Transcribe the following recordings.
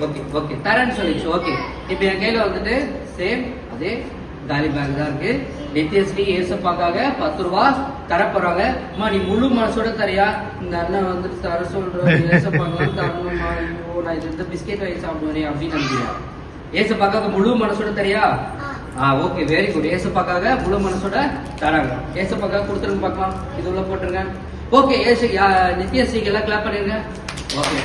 Okay okay தரேன்னு சொல்லிடுச்சு okay இப்போ என் கையில் வந்துட்டு சேம் அதே காலி பேக் தான் இருக்கு. நித்யஸ்ரீ ஏசப்பாக்காக பத்து ரூபா தரப்போறாங்க. அம்மா நீ முழு மனசோட தரியா? இந்த அண்ணன் வந்துட்டு தர சொல்ற ஏசப்பாக்கெல்லாம் தரணுமா ஐயோ நான் இது இந்த பிஸ்கெட் வாங்கி சாப்பிடுவேன் அப்படின்னு நினைக்கிறேன் ஏசப்பாக்காக முழு மனசோட தரியா? ஆ ஓகே வெரி குட் ஏசப்பாக்காக முழு மனசோட தராங்க. ஏசப்பாக்காக கொடுத்துருங்க பார்க்கலாம். இது உள்ள போட்டுருங்க. ஓகே ஏசு யா- நித்யஸ்ரீக்கு எல்லாம் கிளாப் பண்ணிருங்க. ஓகே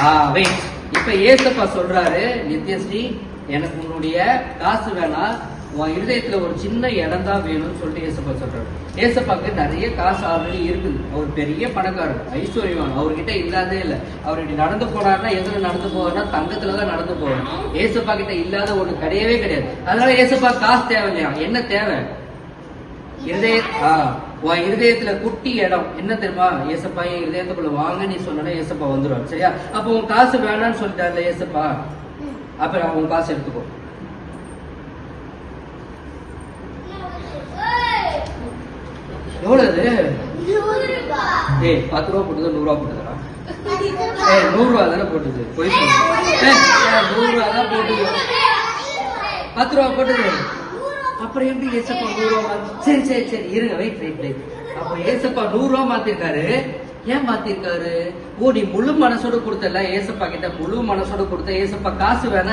ஆ வெயிட் இப்ப ஏசப்பா சொல்றாரு நித்யஸ்ரீ எனக்கு உன்னுடைய காசு வேணாம் உன் இருதயத்துல ஒரு சின்ன இடம் தான் வேணும்னு சொல்லிட்டு ஏசப்பா சொல்றாரு. ஏசப்பாக்கு நிறைய காசு ஆல்ரெடி இருக்குது. அவர் பெரிய பணக்காரர் ஐஸ்வர்யவான். அவர்கிட்ட இல்லாதே இல்லை. அவர் நடந்து போனாருன்னா எதுல நடந்து போவார்னா தங்கத்துல தான் நடந்து போவார். ஏசப்பா கிட்ட இல்லாத ஒண்ணு கிடையவே கிடையாது. அதனால ஏசப்பா காசு தேவை இல்லையா என்ன தேவை? இருதய உன் இருதயத்துல குட்டி இடம். என்ன தெரியுமா? ஏசப்பா என் இருதயத்துக்குள்ள வாங்க நீ சொன்னா ஏசப்பா வந்துருவார். சரியா? அப்ப உன் காசு வேணாம்னு சொல்லிட்டார்ல ஏசப்பா அப்ப நான் உன் காசு எடுத்துக்கோ. எவ்வளவு ஏய் பத்து ரூபா போட்டுது நூறு ரூபா போட்டுதா ஏய் நூறு ரூபா தானே போட்டுது. போய் நூறு ரூபா தான் போட்டுது. பத்து ரூபா போட்டுது. அப்புறம் எப்படி ஏசப்பா நூறு ரூபா சரி சரி சரி இருங்க வெயிட் வெயிட் வெயிட் அப்ப ஏசப்பா நூறு ரூபா மாத்திருக்காரு. ஏன் மாத்திருக்காரு? ஓ நீ முழு மனசோட கொடுத்தல ஏசப்பா கிட்ட முழு மனசோட கொடுத்த. ஏசப்பா காசு வேணா